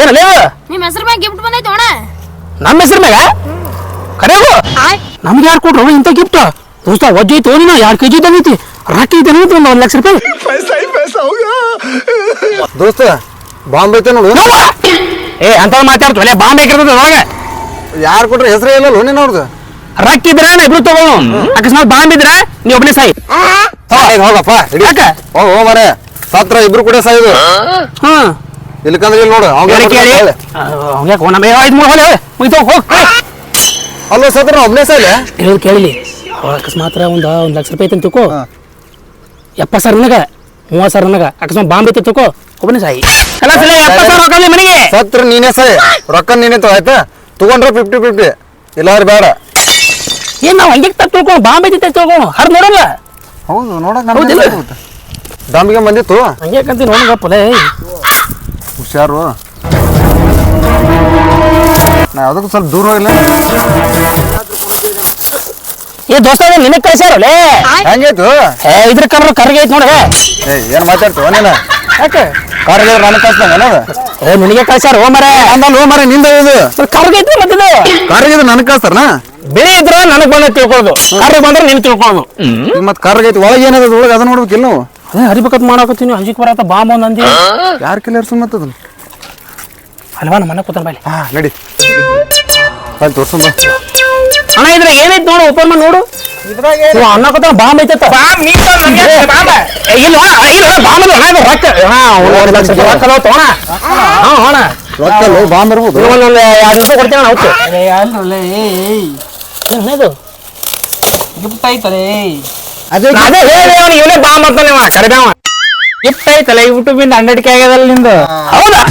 ಏನಲ್ಲ ನಿಮ್ಮ ನಿಮ್ ಹೆಸರು ಮ್ಯಾಗ ಗಿಫ್ಟ್ ಬಂದೈತಿ ಅಣ್ಣ. ನಮ್ಮ ಹೆಸರು ಮ್ಯಾಗ? ಕರೆವು ನಮ್ಗೆ ಯಾರು ಕೊಟ್ರು ಇಂಥ ಗಿಫ್ಟ್ ದೋಸ್ತ ವಜ್ಜೆ ಐತಿ ನೀನು ಎರಡು ಕೆಜಿ ಇದ್ದಂಗೈತಿ. ರಾಕಿ ಇದ್ದಂಗೆ ಐತಿ ಒಂದು ಒಂದು ಲಕ್ಷ ರೂಪಾಯಿ. ದೋಸ್ತ ಬಾಂಬ್ ಐತೆ ನೋಡು! ಏ ಅಂತ ಮಾತಾಡ್ತು ಒಳ್ಳೆ ಬಾಂಬೆ ಇರ್ತದ ಒಳಗೆ ಯಾರು ಕೊಟ್ರೆ ಹೆಸರೇ ಇಲ್ಲ ನೀನು ಅವ್ರದ್ದು ರೊಕ್ಕ ಇದ್ರೆ ನಾ ಇಬ್ರು ತಗೋ. ಅಕಸ್ಮಾತ್ ಬಾಂಬ್ ಇದ್ರೆ ನೀ ಒಬ್ಬನೇ ಸಾಯಿ. ಹೋಗಪ್ಪ ಹೋಗ ಯಾಕ? ಹೋಗ್ ಓ ಮರೆ ಸತ್ರ ಇಬ್ರು ಕೂಡ ಸಾಯಿದು. ಹ್ಮ್ ಇಲ್ಲಕಂದ್ರೆ ಇಲ್ಲಿ ನೋಡು ಅವ್ನ್ ಕೇಳಿ. ಅವ್ನ್ಯಾಕ್ ಹೋಗ್ ನಮ್ಮ ಐದು ಮೂರು ಹೋಲೆ ಮುಗಿತು ಹೋಗ್ ಅಲ್ಲೋ ಸತ್ರ ಒಬ್ನೇ ಸಾಯ್ಲೆ ಹೇಳೋದು ಕೇಳಿಲಿ. ಒಂದು ಒಂದು ಲಕ್ಷ ರೂಪಾಯಿ ಐತೆ ತಿಳ್ಕೊ. ಎಪ್ಪತ್ತು ಸಾವಿರ ನನಗ ಮೂವತ್ತು ಸಾವಿರ ನನಗ. ಅಕಸ್ಮಾತ್ ಬಾಂಬ್ ಐತೆ ತಿಳ್ಕೊ. ಒಬ್ಬನೇ ಸಾಯಿ ಸಲ ಎಪ್ಪತ್ತು ಸಾವಿರ ರೊಕ್ಕ ಮನೆಗೆ. ಸತ್ರ ನೀನೇ ಸಾಯಿ ರೊಕ್ಕ ನೀನೇ ತಗೋ ಆಯ್ತಾ? ತಗೊಂಡ್ರೆ ಫಿಫ್ಟಿ ಫಿಫ್ಟಿ ಇಲ್ಲಾದ್ರೆ ಬೇಡ. ಏನ್ ನಾವು ಹಂಗೆ ತಪ್ಪು ತಿಳ್ಕೊ ಬಾಂಬ್ ಐತೆ ಹರ್ ನೋಡಲ್ಲ. ಹೌದು ನೋಡಕ್ ಹೌದಿಲ್ಲ? ದಾಂಬಿಗೆ ಬಂದಿತ್ತು. ಹಂಗೆ ಕಂತಿ ನೋಡಂಗಪ್ಪಲೇ ಹುಷಾರು. ನಾ ಯಾವುದಕ್ಕೂ ಸ್ವಲ್ಪ ದೂರ ಹೋಗಿಲ್ಲ ಏ ದೋಸ್ತ ನಿನಗೆ ಕಳ್ಸ್ಯಾರಲ್ಲೇ ಹೆಂಗಾಯ್ತು ಏ ಇದ್ರ ಕರ್ರ ಕರ್ಗೆ ಐತಿ ನೋಡಿ ಏ ಏನ್ ಮಾತಾಡ್ತೀವ ನೀನು. ಯಾಕೆ? ಕಾರ್ಗೆ ನನಗೆ ಕಳ್ಸ್ದಂಗ ಏನದು ಏ ನಿನಗೆ ಕಳ್ಸ್ಯಾರ ಓ ಮರೆ ಅಂದಲ್ಲ ಮರ ನಿಂದ ಇದು. ಕರ್ಗೆ ಐತಿ ಮತ್ತಿದು ಕಾರ್ಗೆ ನನಗೆ ಕಳ್ಸ್ತಾರನ? ಬೇರೆ ಇದ್ರ ನನಗ್ ಬಂದ ತಿಳ್ಕೊಳ್ಳೋದು ಕರ್ಗೆ ಬಂದ್ರೆ ನಿನ್ ತಿಳ್ಕೊಳ್ಳೋದು ಮತ್ತೆ ಕಾರ್ಗೆ ಐತಿ ಒಳಗೆ ಏನದ ಒಳಗೆ ಅದನ್ನ ನೋಡ್ಬೇಕಿಲ್ಲ ನಾವು. ಅದೇ ಹರಿಬೇಕಂತ ಮಾಡಾಕತ್ತೀನಿ ಅಂಜಿಕ್ ಬರತ್ತ ಬಾಂಬ್ ಒಂದ್ ಅಂದಿ. ಯಾರ ಕಿಲ್ಲರ್ ಮತ್ತದ ಅಲ್ವಾ ನಮ್ಮ ಮನೆ ಕೂತಾನ ಬಾಯ್ಲಿ. ಹಾ ನಡಿ. ಅಲ್ಲಿ ಬಾ. ಅಣ್ಣ ಇದ್ರ ಏನೈತಿ ನೋಡು ಓಪನ್ ಮಾಡಿ ನೋಡು. ಇವ ಅಣ್ಣ ಕೂತಾನ ಬಾಂಬ್ ಐತೆ ಬಾಂಬ್ ನೀ ಇಲ್ಲ ಇಲ್ಲ ಬಾಂಬ್ ಅಲ್ಲ ಅಣ್ಣ ರೊಕ್ಕ. ಹಾ ಒಂದು ಲಕ್ಷ ರೊಕ್ಕ ತೋಣ ಹಾ ಅಣ್ಣ. ರೊಕ್ಕ ಬಾಂಬ್ ಇರ್ಬೋದು. ಎರಡು ಕೊಡ್ತೀನಿ ಅಣ್ಣ ಅವತ್ತು. ಏ ಏನದು ಗಿಫ್ಟ್ ಐತಲೇ ಅದೇ ಅದೇ ಹೇಳಿ ಅವನಿಗೆ ಇವನೇ ಬಾಂಬ್ ಅಂತಾನೆ ಅವ ಕರೆದವ ಗಿಫ್ಟ್ ಐತಲ್ಲ ಯೂಟ್ಯೂಬ್ ಇಂದ ಹಂಡ್ರೆಡ್ ಕೆ ಆಗ್ಯದಲ್ಲ ನಿಂದು? ಹೌದಾ?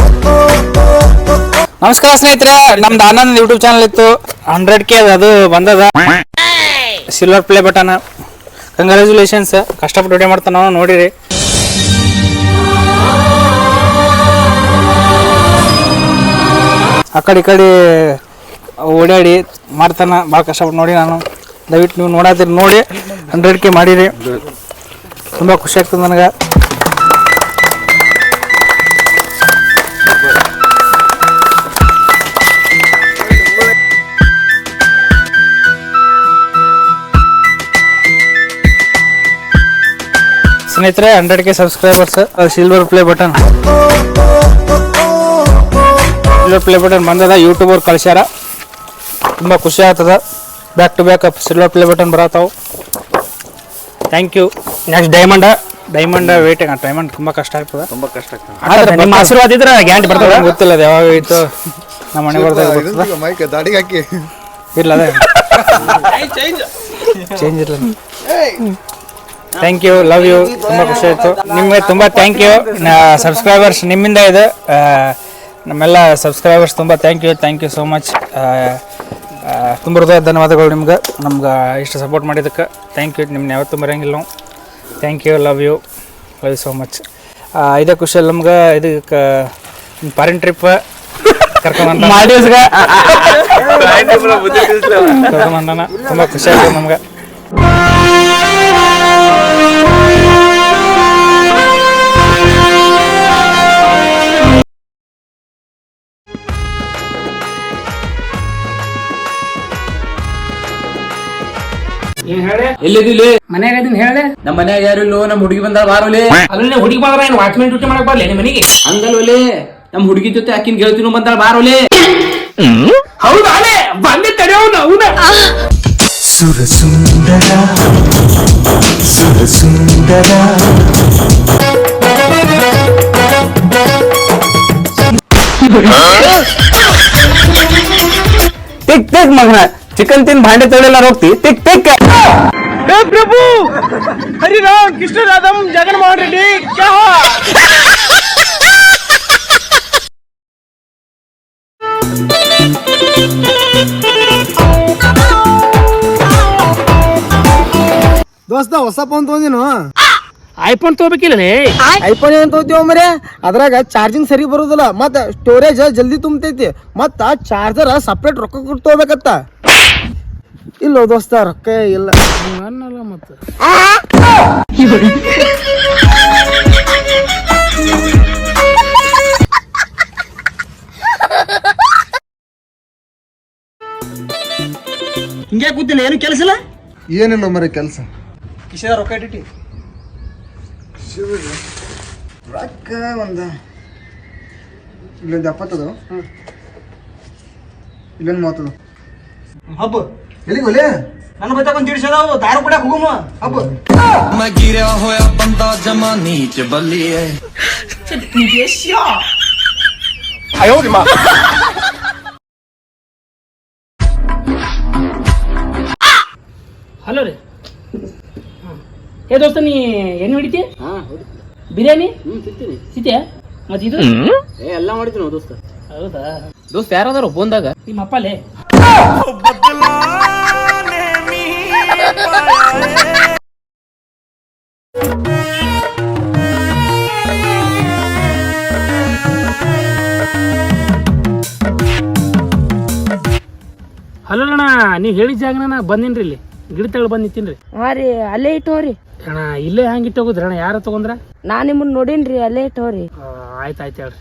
ನಮಸ್ಕಾರ ಸ್ನೇಹಿತರೆ ನಮ್ದು ಆನಂದ್ ಯೂಟ್ಯೂಬ್ ಚಾನಲ್ ಇತ್ತು. ಹಂಡ್ರೆಡ್ ಕೆ ಅದು ಬಂದದ. ಸಿಲ್ವರ್ ಪ್ಲೇ ಬಟನ್ ಕಂಗ್ರ್ಯಾಚುಲೇಷನ್ಸ್ ಕಷ್ಟಪಟ್ಟು ವಿಡಿಯೋ ಮಾಡ್ತಾನ ನೋಡಿರಿ. ಆ ಕಡೆ ಈ ಕಡೆ ಓಡಾಡಿ ಮಾಡ್ತಾನೆ ಭಾಳ ಕಷ್ಟಪಟ್ಟು ನೋಡಿ ನಾನು. ದಯವಿಟ್ಟು ನೀವು ನೋಡಾತೀರಿ ನೋಡಿ. ಹಂಡ್ರೆಡ್ ಕೆ ಮಾಡಿರಿ. ತುಂಬ ಖುಷಿ ಆಗ್ತದೆ ನನಗೆ. ಸ್ನೇಹಿತರೆ, hundred K subscribers silver play button silver play button ಬಂದದ ಯೂಟ್ಯೂಬರ್ ಕಳ್ಸ್ಯಾರ. ತುಂಬ ಖುಷಿ ಆಗ್ತದ. Back to back silver play button ಬರತ್ತಾವು thank you next diamond diamond wait diamond ತುಂಬ ಕಷ್ಟ ಆಗ್ತದೆ. ತುಂಬಾ ಕಷ್ಟ ಆಗ್ತದೆ. ಆದ್ರೆ ನಿಮ್ಮ ಆಶೀರ್ವಾದ ಇದ್ರೆ ಗ್ಯಾರಂಟಿ ಬರ್ತದೆ. ಗೊತ್ತಿಲ್ಲ ಅದು ಯಾವಾಗ ಇತ್ತು. ನಮ್ಮ ಮನೆ ಬರ್ತದೆ ಮೈಕ್ ದಾಡಿಗೆ ಹಾಕಿ. ಇಲ್ಲ ಅದೇ. ಚೇಂಜ್ ಇಲ್ಲ. ಥ್ಯಾಂಕ್ ಯು ಲವ್ ಯು ತುಂಬ ಖುಷಿ ಆಯಿತು. ನಿಮಗೆ ತುಂಬ ಥ್ಯಾಂಕ್ ಯು ಸಬ್ಸ್ಕ್ರೈಬರ್ಸ್ ನಿಮ್ಮಿಂದ ಇದು. ನಮ್ಮೆಲ್ಲ ಸಬ್ಸ್ಕ್ರೈಬರ್ಸ್ ತುಂಬ thank you thank you so much ತುಂಬ ಹೃದಯ ಧನ್ಯವಾದಗಳು ನಿಮ್ಗೆ. ನಮ್ಗೆ ಇಷ್ಟು ಸಪೋರ್ಟ್ ಮಾಡಿದ್ದಕ್ಕೆ ಥ್ಯಾಂಕ್ ಯು ನಿಮ್ನ ಯಾವತ್ತೂ ಮರೆಯಂಗಿಲ್ಲ ನಾವು. Thank you love you love you so much ಇದೇ ಖುಷಿಯಲ್ಲಿ ನಮ್ಗೆ. ಇದಕ್ಕೆ ಫಾರಿನ್ ಟ್ರಿಪ್ ಕರ್ಕೊಂಬಂದ. ಮಾಲ್ಡೀವ್ಸ್ಗೆ ಕರ್ಕೊಂಬಂದಾನ. ತುಂಬ ಖುಷಿ ಆಯ್ತು ನಮ್ಗೆ. ಎಲ್ಲಿದಿಲ್ಲಿ ಮನ್ಯಾಗ ಅದನ್ನ ಹೇಳ್ದೆ? ನಮ್ಮ ಮನ್ಯಾಗ ಯಾರು ಇಲ್ಲೋ ನಮ್ಮ ಹುಡುಗಿ ಬಂದ ಬಾರೋಲೆ ಅಲ್ಲಿ ಹುಡುಗಿ ಬಂದ್ರ ಏನು ವಾಚ್ಮೆನ್ ಡ್ಯೂಟಿ ಮಾಡಕ್ ಬರ್ಲಿ ನಿಮ್ ಮನೆಗೆ? ಹಂಗಲ್ವಲೆ ನಮ್ಮ ಹುಡುಗಿ ಜೊತೆ ಆಕಿನ್ ಗೆಳತಿನೂ ಬಂದಾಳ ಬಾರೋಲೆ ಹೌದಾ ಬಂದೆ ತಡೆಯೋನು ಅವನ. ಸುರಸುಂದರ ಸುರಸುಂದರ. ಟಿಕ್ ಟಿಕ್ ಮಗನ. ಚಿಕನ್ ತಿನ್ ಭಾಂಡೆ ತೊಳೆಲ್ಲ ಹೋಗ್ತಿ. ಟಿಕ್ ಟಿಕ್ ದೋಸ್ತ ಹೊಸ ಫೋನ್ ತೊಗೊಂಡಿನು? ಐಫೋನ್ ತಗೋಬೇಕಿಲ್ಲೇ ಐಫೋನ್ ಏನ್ ತಗೋತೀವ ಮರೇ? ಅದ್ರಾಗ ಚಾರ್ಜಿಂಗ್ ಸರಿ ಬರುದಿಲ್ಲ. ಮತ್ತ ಸ್ಟೋರೇಜ್ ಜಲ್ದಿ ತುಂಬತೈತಿ. ಮತ್ತ ಚಾರ್ಜರ್ ಸಪ್ರೇಟ್ ರೊಕ್ಕ ಕೊಟ್ಟು ತಗೋಬೇಕತ್ತ. ಇಲ್ಲ ದೋಸ್ತ ರೊಕ್ಕ ಇಲ್ಲ. ಅನ್ನಲ್ಲ ಮತ್ತ. ಹಿಂಗೆ ಕೂತಿಲ್ಲ? ಏನು ಕೆಲಸ ಇಲ್ಲ? ಏನಿಲ್ಲ ಮರ ಕೆಲಸ. ಕಿಶದ ರೊಕ್ಕ ಇಟ್ಟಿ ಶಿವರಿಗೆ ರೊಕ್ಕ ಒಂದು ಇಲ್ಲೊಂದು ಎಪ್ಪತ್ತದು. ಇಲ್ಲೊಂದು ಮೂವತ್ತದು. ಹಬ್ಬ. ಎಲ್ಲಿಗೆ ಒಲೆ ನನ್ನ ಬತ್ತಾಗ ಒಂದು ತಿಳಿಸದ ದಾರು ಕೂಡ ಹೋಗುಮ. ಹಬ್ಬ. मैं गिरा होया बंदा जमा नीच बलिए 这你别笑。哎呦我的妈！ಏ ದೋಸ್ತ ನೀ ಏನು ಹಿಡಿತಿ ಬಿರಿಯಾನಿ? ಸಿತಿಯಾ ಮತ್ತೆ ಇದು? ಎಲ್ಲ ಮಾಡಿದ್ರು ದೋಸ್ತ. ಹೌದಾ? ದೋಸ್ತ ಯಾರದಾರ ಬಂದಾಗ? ನಿಮ್ಮ ಅಪ್ಪಲೇ ಹಲೋ ಅಣ್ಣ ನೀವು ಹೇಳಿದ ಜಾಗನ ನಾ ಬಂದಿನ್ರಿ ಇಲ್ಲಿ. ಗಿಡ ತಗೊಳ್ ಬಂದು ನಿಂತೀನಿ ಹಾ ರೀ ಅಲ್ಲೇ ಇಟ್ಟೋರಿ ಅಣ್ಣ ಇಲ್ಲೇ ಹಂಗೆ ಇಟ್ಟು ಹೋಗುದ್ರಿ ಅಣ್ಣ ಯಾರು ತಗೊಂಡ್ರ? ನಾ ನಿಮ್ಮನ್ನ ನೋಡಿನ್ರಿ ಅಲ್ಲೇ ಇಟ್ಟೋರಿ ಆಯ್ತು ಆಯ್ತು ಹೇಳ್ರಿ.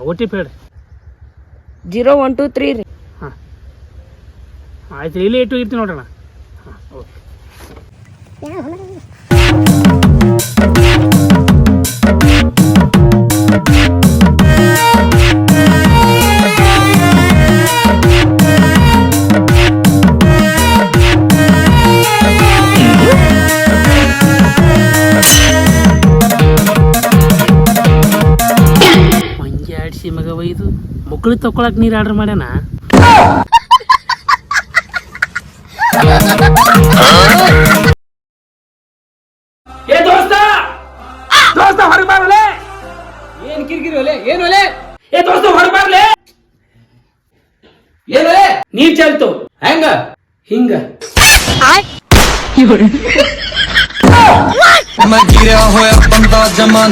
ಓ ಟಿ ಪಿ ಹೇಳ್ರಿ. ಜೀರೋ ಒನ್ ಟೂ ತ್ರೀ ರೀ. ಆಯ್ತು ಇಲ್ಲೇ ಇಟ್ಟು ಇರ್ತೀನಿ ನೋಡೋಣ ಹಾಂ ಓಕೆ. ಇದು ಮಕ್ಕಳು ತಕೊಳಕ್ ನೀರು ಆರ್ಡರ್ ಮಾಡ್ಯಾನ? ಏನ್ ಏನ್ ಒಲೆ? ಏ ದೋಸ್ತ ಹೊರ ಬರ್ಲೆ ಏನ್ ನೀರ್ ಚೆಲ್ತು. ಹೆಂಗ? ಹಿಂಗ. मैं गिरा होया बंदा जमा